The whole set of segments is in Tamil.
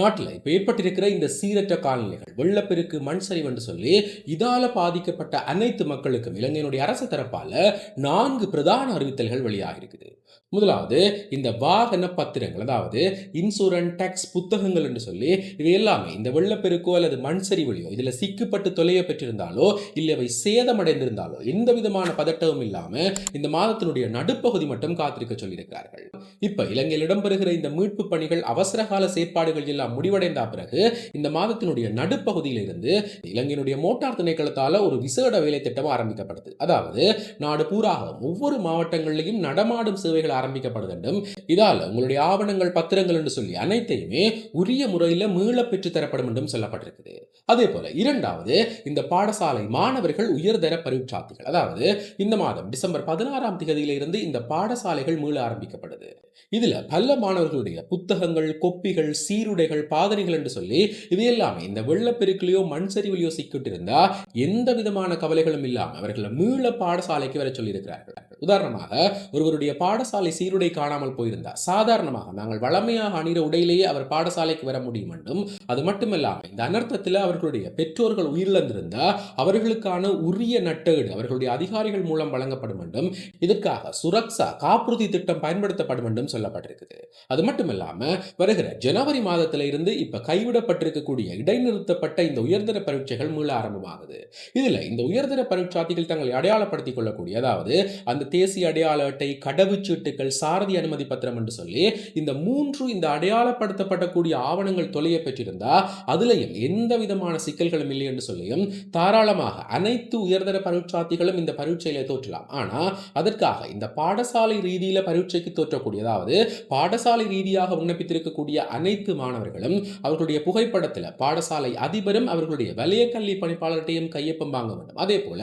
நாட்டில் இப்போ ஏற்பட்டிருக்கிற இந்த சீரற்ற காலநிலைகள் வெள்ளப்பெருக்கு மண் சரிவு என்று சொல்லி இதால பாதிக்கப்பட்ட அனைத்து மக்களுக்கும் இலங்கையினுடைய அரசு தரப்பால நான்கு பிரதான அறிவித்தல்கள் வெளியாக இருக்குது முதலாவது இந்த வாகன பத்திரங்கள் அதாவது இன்சூரன்ஸ் டேக்ஸ் புத்தகங்கள் என்று சொல்லி இவை எல்லாமே இந்த வெள்ளப்பெருக்கோ அல்லது மண் சரிவுலையோ இதில் சிக்கப்பட்டு தொலைய பெற்றிருந்தாலோ இல்லை அவை சேதமடைந்திருந்தாலோ எந்த விதமான பதட்டமும் இல்லாமல் இந்த மாதத்தினுடைய நடுப்பகுதி மட்டும் காத்திருக்க சொல்லியிருக்கிறார்கள். இப்ப இலங்கையில் இடம்பெறுகிற இந்த மீட்பு பணிகள் அவசரகால செயற்பாடுகள் எல்லாம் காலம் முடிவடைந்த பிறகு இந்த மாதத்தினுடைய நடுப்பகுதியிலிருந்து இலங்கையினுடைய மோட்டார் திணைக்களத்தால் ஒரு விசேட வேலை திட்டம் ஆரம்பிக்கப்படுது. அதாவது நாடு பூராக ஒவ்வொரு மாவட்டங்களிலையும் நடமாடும் சேவைகள் ஆரம்பிக்கப்பட வேண்டும் இதால உங்களுடைய ஆவணங்கள் பத்திரங்கள் என்று சொல்லி அனைத்தையுமே உரிய முறையில் மீள பெற்று தரப்படும் என்றும் சொல்லப்பட்டிருக்குது. அதே போல இரண்டாவது இந்த பாடசாலை மாணவர்கள் உயர்தர பரீட்சார்த்திகள். அதாவது இந்த மாதம் டிசம்பர் பதினாறாம் தேதியிலிருந்து இந்த பாடசாலைகள் மீள ஆரம்பிக்கப்படுது. இதுல பல மாணவர்களுடைய புத்தகங்கள் கொப்பிகள் சீருடைகள் பாதனைகள் என்று சொல்லி இது எல்லாமே இந்த வெள்ளப்பெருக்கிலையோ மண் சரிவிலையோ சிக்கிட்டு இருந்தா எந்த விதமான கவலைகளும் இல்லாமல் அவர்களை மீள பாடசாலைக்கு வர சொல்லியிருக்கிறார்கள். உதாரணமாக ஒருவருடைய பாடசாலை சீருடை காணாமல் போயிருந்தார். சாதாரணமாக நாங்கள் வளமையாக அணிகிற உடையிலேயே அவர் பாடசாலைக்கு வர முடியும் என்றும் அது மட்டுமல்லாமல் இந்த அனர்த்தத்தில் அவர்களுடைய பெற்றோர்கள் உயிரிழந்திருந்தா அவர்களுக்கான உரிய நட்டஈடு அவர்களுடைய அதிகாரிகள் மூலம் வழங்கப்படும் என்றும் இதற்காக சுரக்ஷா காப்புறுதி திட்டம் பயன்படுத்தப்படும் என்றும் சொல்லப்பட்டிருக்குது. அது மட்டுமல்லாமல் வருகிற ஜனவரி மாதத்தில் இருந்து இப்ப கைவிடப்பட்டிருக்கக்கூடிய இடைநிறுத்தப்பட்ட இந்த உயர்தர பரீட்சைகள் மீள ஆரம்பமாகுது. இதில் இந்த உயர்தர பரீட்சார்த்திகள் தங்களை அடையாளப்படுத்திக் கொள்ளக்கூடிய அதாவது அந்த தேசிய அடையாள அட்டை கடவுச்சீட்டுகள் சாரதி அனுமதி பத்திரம் என்று சொல்லி இந்த மூன்று இந்த அடையாளப்படுத்தப்படக்கூடிய ஆவணங்கள் தொலைய பெற்றிருந்தா அதுலையும் எந்த விதமான சிக்கல்களும் இல்லை என்று சொல்லியும் தாராளமாக அனைத்து உயர்தர பரீட்சார்த்திகளும் இந்த பரீட்சையில தோற்றலாம். ஆனா அதற்காக இந்த பாடசாலை ரீதியில பரீட்சைக்கு தோற்றக்கூடிய அதாவது பாடசாலை ரீதியாக விண்ணப்பித்திருக்கக்கூடிய அனைத்து மாணவர்களும் அவர்களுடைய புகைப்படத்தில் பாடசாலை அதிபரும் அவர்களுடைய வலய கல்வி பணிப்பாளர்கிட்டையும் கையொப்பம் வாங்க வேண்டும். அதே போல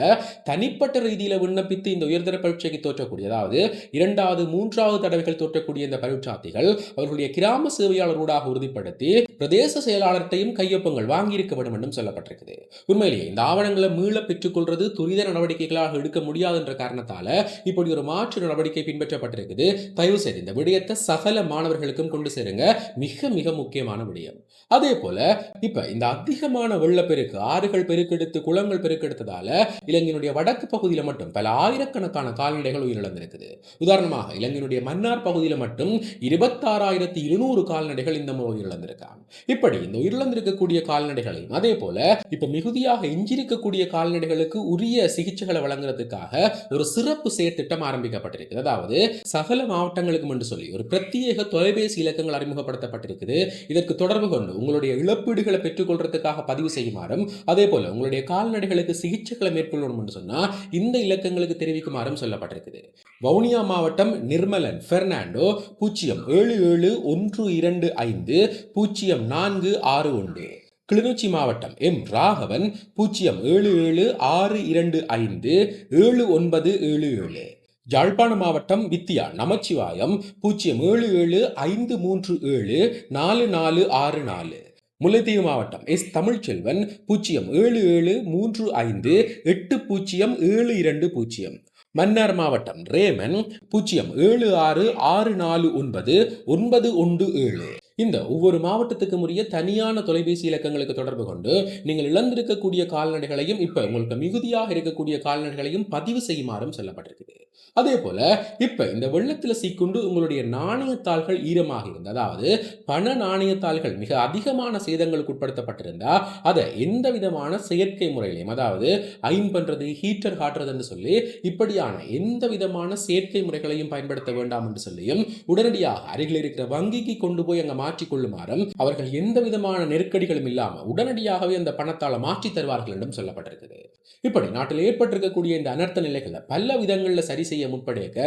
தனிப்பட்ட ரீதியில் விண்ணப்பித்து இந்த உயர்தர பரீட்சைக்கு தோற்றக்கூடிய அதாவது இரண்டாவது மூன்றாவது தடவைகள் தோற்றக்கூடிய இந்த பரீட்சார்த்திகள் அவர்களுடைய கிராம சேவையாளரோடாக உறுதிப்படுத்தி பிரதேச செயலாளர்கிட்டையும் கையொப்பங்கள் வாங்கியிருக்க வேண்டும் என்றும் சொல்லப்பட்டிருக்குது. உண்மையிலேயே இந்த ஆவணங்களை மீள பெற்றுக்கொள்வது துரித நடவடிக்கைகளாக எடுக்க முடியாது என்ற காரணத்தால இப்படி ஒரு மாற்று நடவடிக்கை பின்பற்றப்பட்டிருக்குது. தயவு செய்து இந்த விடயத்தை சகல மாணவர்களுக்கும் கொண்டு சேருங்க. மிக மிக முக்கியமான விடயம். அதே போல இப்ப இந்த அதிகமான வெள்ளப்பெருக்கு ஆறுகள் பெருக்கெடுத்து குளங்கள் பெருக்கெடுத்ததால இலங்கையினுடைய வடக்கு பகுதியில் மட்டும் பல ஆயிரக்கணக்கான கால்நடை கால்நடைகள் உயிரிழந்திருக்குது. உதாரணமாக இலங்கையினுடைய மன்னார் பகுதியில் மட்டும் இருபத்தாறாயிரத்தி இருநூறு கால்நடைகள் இந்த முறை உயிரிழந்திருக்காங்க. இப்படி இந்த உயிரிழந்திருக்கக்கூடிய கால்நடைகளையும் அதே போல இப்ப மிகுதியாக எஞ்சிருக்கக்கூடிய கால்நடைகளுக்கு உரிய சிகிச்சைகளை வழங்குறதுக்காக ஒரு சிறப்பு செயற்திட்டம் ஆரம்பிக்கப்பட்டிருக்கு அதாவது சகல மாவட்டங்களுக்கும் என்று சொல்லி ஒரு பிரத்யேக தொலைபேசி இலக்கங்கள் அறிமுகப்படுத்தப்பட்டிருக்குது. இதற்கு தொடர்பு கொண்டு உங்களுடைய இழப்பீடுகளை பெற்றுக்கொள்றதுக்காக பதிவு செய்யுமாறும் அதே போல உங்களுடைய கால்நடைகளுக்கு சிகிச்சைகளை மேற்கொள்ளணும் என்று சொன்னா இந்த இலக்கங்களுக்கு தெரிவிக்குமாறும் சொல்லப்பட்டிருக்குது வவுனியா மாவட்டம் நிர்மலன் பெர்னாண்டோ பூஜ்ஜியம் ஏழு ஏழு ஒன்று இரண்டு ஐந்து பூஜ்ஜியம் நான்கு ஆறு ஒன்று. கிளிநொச்சி மாவட்டம் எம் ராகவன் பூஜ்ஜியம் ஏழு ஏழு ஆறு இரண்டு ஐந்து ஏழு ஒன்பது ஏழு ஏழு. யாழ்ப்பாண மாவட்டம் வித்தியா நமச்சிவாயம் பூஜ்ஜியம் ஏழு ஏழு ஐந்து மூன்று ஏழு நாலு நாலு ஆறு நாலு. முல்லைத்தீவு மாவட்டம் எஸ் தமிழ்ச்செல்வன் பூஜ்ஜியம் ஏழு ஏழு மூன்று ஐந்து எட்டு பூஜ்ஜியம் ஏழு இரண்டு பூஜ்ஜியம் மன்னார் மாவட்டம் ரேமன் பூஜ்ஜியம் ஏழு ஆறு ஆறு நாலு ஒன்பது ஒன்பது ஒன்று ஏழு. இந்த ஒவ்வொரு மாவட்டத்துக்கும் உரிய தனியான தொலைபேசி இலக்கங்களுக்கு தொடர்பு கொண்டு நீங்கள் இழந்திருக்கக்கூடிய கால்நடைகளையும் இப்போ உங்களுக்கு மிகுதியாக இருக்கக்கூடிய கால்நடைகளையும் பதிவு செய்யுமாறும் சொல்லப்பட்டிருக்குது. அதே போல இப்ப இந்த வெள்ளத்துல சிக்குண்டு உங்களுடைய நாணயத்தாள்கள் ஈரமாக இருந்து அதாவது பண நாணயத்தாள்கள் மிக அதிகமான சேதங்களுக்கு உட்படுத்தப்பட்டிருந்தா அதை எந்த விதமான செயற்கை முறையிலையும் அதாவது ஐன் பண்றது ஹீட்டர் காட்டுறதுன்னு சொல்லி இப்படியான எந்த விதமான செயற்கை முறைகளையும் பயன்படுத்த வேண்டாம் என்று சொல்லியும் உடனடியாக அருகில் இருக்கிற வங்கிக்கு கொண்டு போய் அங்க மாற்றிக்கொள்ளுமாறும் அவர்கள் எந்த விதமான நெருக்கடிகளும் இல்லாம உடனடியாகவே அந்த பணத்தால மாற்றி தருவார்கள் என்றும் சொல்லப்பட்டிருக்குது. இப்படி நாட்டில் ஏற்பட்டிருக்கக்கூடிய இந்த அனர்த்த நிலைகளை பல விதங்களில் சரி செய்ய முற்படுக்க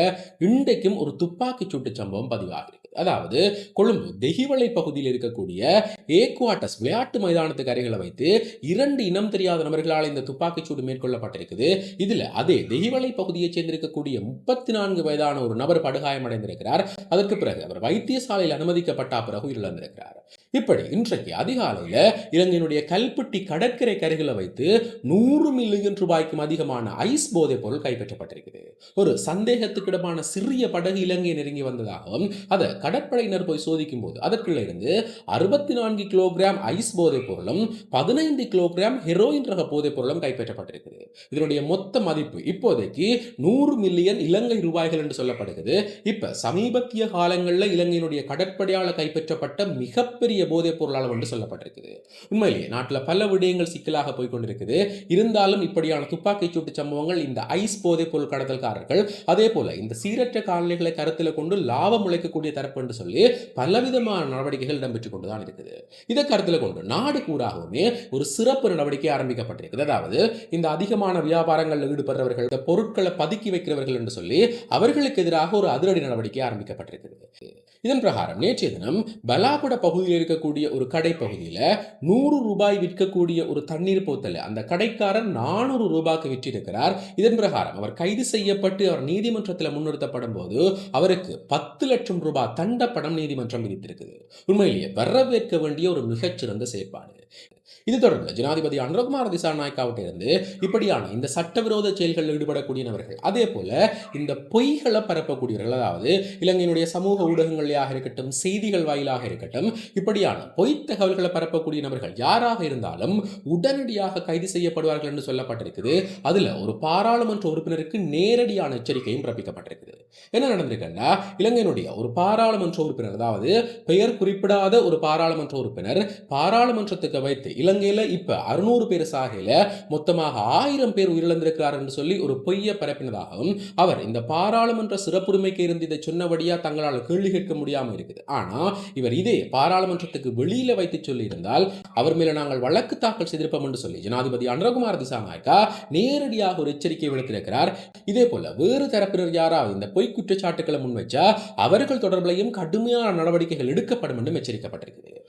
இன்றைக்கும் ஒரு துப்பாக்கி சூட்டு சம்பவம் பதிவாகிறது அதாவது கொழும்பு தெஹிவளை பகுதியில் இருக்கக்கூடிய ஏக்வாட்டஸ் விளையாட்டு மைதானத்துக்கு கரைகளை வைத்து இரண்டு இனம் தெரியாத நபர்களால் இந்த துப்பாக்கிச்சூடு மேற்கொள்ளப்பட்டிருக்குது. இதுல அதே தெஹிவளை பகுதியைச் சேர்ந்திருக்கக்கூடிய முப்பத்தி நான்கு வயதான ஒரு நபர் படுகாயமடைந்திருக்கிறார். அதற்கு பிறகு அவர் வைத்தியசாலையில் அனுமதிக்கப்பட்ட பிறகு உயிரிழந்திருக்கிறார். இப்படி இன்றைக்கு அதிகாலையில இலங்கையினுடைய கல்பட்டி கடற்கரை கரைகளை வைத்து நூறு மில்லியன் ரூபாய்க்கும் அதிகமான ஐஸ் போதைப் பொருள் கைப்பற்றப்பட்டிருக்குது. ஒரு சந்தேகத்துக்கிடமான சிறிய படகு இலங்கை நெருங்கி வந்ததாகவும் அதை கடற்படையினர் போய் சோதிக்கும் போது அதற்குள்ள இருந்து அறுபத்தி நான்கு கிலோகிராம் ஐஸ் போதைப் பொருளும் பதினைந்து கிலோகிராம் ஹெரோயின் ரக போதைப் பொருளும் கைப்பற்றப்பட்டிருக்குது. இதனுடைய மொத்த மதிப்பு இப்போதைக்கு நூறு மில்லியன் இலங்கை ரூபாய்கள் என்று சொல்லப்படுகிறது. இப்ப சமீபத்திய காலங்களில் இலங்கையினுடைய கடற்படையால் கைப்பற்றப்பட்ட மிகப்பெரிய போதைப் பொருளாளம் என்று சொல்லப்பட்டிருக்குது. உண்மையிலேயே நாட்டில் பல விடயங்கள் சிக்கலாக போய்கொண்டிருக்குது. இருந்தாலும் இப்படியான துப்பாக்கிச் சூட்டு சம்பவங்கள் இந்த ஐஸ் போதைப் பொருள் கடத்தல்காரர்கள் அதே போல இந்த சீரற்ற காலநிலைகளை கருத்தில் கொண்டு லாபம் உழைக்கக்கூடிய தரப்பு என்று சொல்லி பலவிதமான நடவடிக்கைகள் இடம்பெற்றுக் கொண்டுதான் இருக்குது. இதை கருத்தில் கொண்டு நாடு கூடாகவுமே ஒரு சிறப்பு நடவடிக்கை ஆரம்பிக்கப்பட்டிருக்கிறது அதாவது இந்த அதிகமான வியாபாரங்களில் ஈடுபடுறவர்கள் இந்த பொருட்களை பதுக்கி வைக்கிறவர்கள் என்று சொல்லி அவர்களுக்கு எதிராக ஒரு அதிரடி நடவடிக்கை ஆரம்பிக்கப்பட்டிருக்கிறது இதன் பிரகாரம் நேற்றைய தினம் பலாகுட பகுதியில் இருக்கக்கூடிய ஒரு கடைப்பகுதியில் நூறு ரூபாய் விற்கக்கூடிய ஒரு தண்ணீர் போத்தல். அந்த கடைக்காரர் நானூறு ரூபாய்க்கு விற்றிருக்கிறார். இதன் பிரகாரம் அவர் கைது செய்யப்பட்டு அவர் நீதிமன்றத்தில் முன்னிறுத்தப்படும் போது அவருக்கு பத்து லட்சம் ரூபாய் தண்டப்படம் நீதிமன்றம் விதித்திருக்குது. உண்மையிலேயே வரவேற்க வேண்டிய ஒரு மிகச்சிறந்த செயற்பாடு. இது தொடர்ந்து ஜனாதிபதி அனுரகுமார் திசாநாயக்காவிட்ட இருந்து இப்படியான இந்த சட்டவிரோத செயல்களில் ஈடுபடக்கூடியவர்கள் அதே போல இந்த பொய்களை பரப்பக்கூடியவர்கள் அதாவது இலங்கையினுடைய சமூக ஊடகங்களாக இருக்கட்டும் செய்திகள் வாயிலாக இருக்கட்டும் இப்படியான பொய் தகவல்களை பரப்பக்கூடிய நபர்கள் யாராக இருந்தாலும் உடனடியாக கைது செய்யப்படுவார்கள் என்று சொல்லப்பட்டிருக்குது. அதுல ஒரு பாராளுமன்ற உறுப்பினருக்கு நேரடியான எச்சரிக்கையும் பிறப்பிக்கப்பட்டிருக்குது. என்ன நடந்திருக்குன்னா இலங்கையினுடைய ஒரு பாராளுமன்ற உறுப்பினர் அதாவது பெயர் குறிப்பிடாத ஒரு பாராளுமன்ற உறுப்பினர் பாராளுமன்றத்துக்கு வைத்து இலங்கையில் இப்போ அறுநூறு பேர் சாகையில் மொத்தமாக ஆயிரம் பேர் உயிரிழந்திருக்கிறார் என்று சொல்லி ஒரு பொய்யை பரப்பினதாகவும் அவர் இந்த பாராளுமன்ற சிறப்புரிமைக்கு இருந்து இதை சொன்னபடியா தங்களால் கேள்வி கேட்க முடியாமல் இருக்குது. ஆனா இவர் இதே பாராளுமன்றத்துக்கு வெளியில வைத்து சொல்லியிருந்தால் அவர் மேலே நாங்கள் வழக்கு தாக்கல் செய்திருப்போம் என்று சொல்லி ஜனாதிபதி அனுரகுமார் திசாநாயக்கா நேரடியாக ஒரு எச்சரிக்கை விடுத்திருக்கிறார். இதே போல வேறு தரப்பினர் யாராவது இந்த பொய் குற்றச்சாட்டுகளை முன்வைச்சா அவர்கள் தொடர்பிலையும் கடுமையான நடவடிக்கைகள் எடுக்கப்படும் என்றும் எச்சரிக்கப்பட்டிருக்கிறது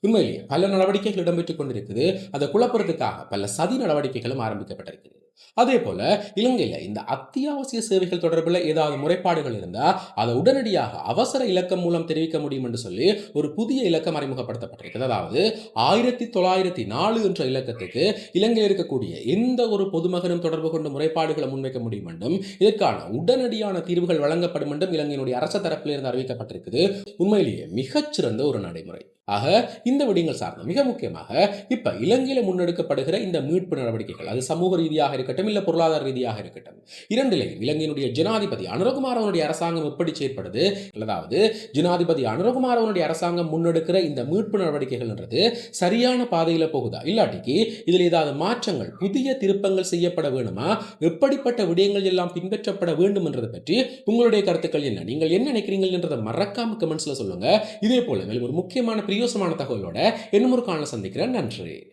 உண்மையிலேயே பல நடவடிக்கைகள் இடம்பெற்றுக் கொண்டிருக்குது. அதை குழப்பறதுக்காக பல சதி நடவடிக்கைகளும் ஆரம்பிக்கப்பட்டிருக்குது. அதே போல இலங்கையில இந்த அத்தியாவசிய சேவைகள் தொடர்பில் ஏதாவது முறைப்பாடுகள் இருந்தா அதை உடனடியாக அவசர இலக்கம் மூலம் தெரிவிக்க முடியும் என்று சொல்லி ஒரு புதிய இலக்கம் அறிமுகப்படுத்தப்பட்டிருக்கிறது அதாவது ஆயிரத்தி தொள்ளாயிரத்தி நாலு என்ற இலக்கத்துக்கு இலங்கையில் இருக்கக்கூடிய எந்த ஒரு பொதுமகனும் தொடர்பு கொண்டு முறைப்பாடுகளை முன்வைக்க முடியும் என்றும் இதற்கான உடனடியான தீர்வுகள் வழங்கப்படும் என்றும் இலங்கையினுடைய அரச தரப்பிலிருந்து அறிவிக்கப்பட்டிருக்குது. உண்மையிலேயே மிகச்சிறந்த ஒரு நடைமுறை. ஆக இந்த விடயங்கள் சார்ந்த மிக முக்கியமாக இப்ப இலங்கையில முன்னெடுக்கப்படுகிற இந்த மீட்பு நடவடிக்கைகள் அது சமூக ரீதியாக இருக்கட்டும் இல்ல பொருளாதார ரீதியாக இருக்கட்டும் இரண்டிலையும் இலங்கையினுடைய ஜனாதிபதி அனுரகுமார் அவனுடைய அரசாங்கம் எப்படி செயற்படுது அதாவது ஜனாதிபதி அனுரகுமார் அவனுடைய அரசாங்கம் முன்னெடுக்கிற இந்த மீட்பு நடவடிக்கைகள்ன்றது சரியான பாதையில போகுதா? இல்லாட்டிக்கு இதில் ஏதாவது மாற்றங்கள் புதிய திருப்பங்கள் செய்யப்பட வேணுமா? எப்படிப்பட்ட விடயங்கள் எல்லாம் பின்பற்றப்பட வேண்டும் என்றதை பற்றி உங்களுடைய கருத்துக்கள் என்ன? நீங்கள் என்ன நினைக்கிறீங்கள் என்றதை மறக்காம கமெண்ட்ஸ்ல சொல்லுங்க. இதே போல மேலும் ஒரு முக்கியமான பிரியோசமான தகவலோட இன்னும் ஒரு காணல சந்திக்கிறேன். நன்றி.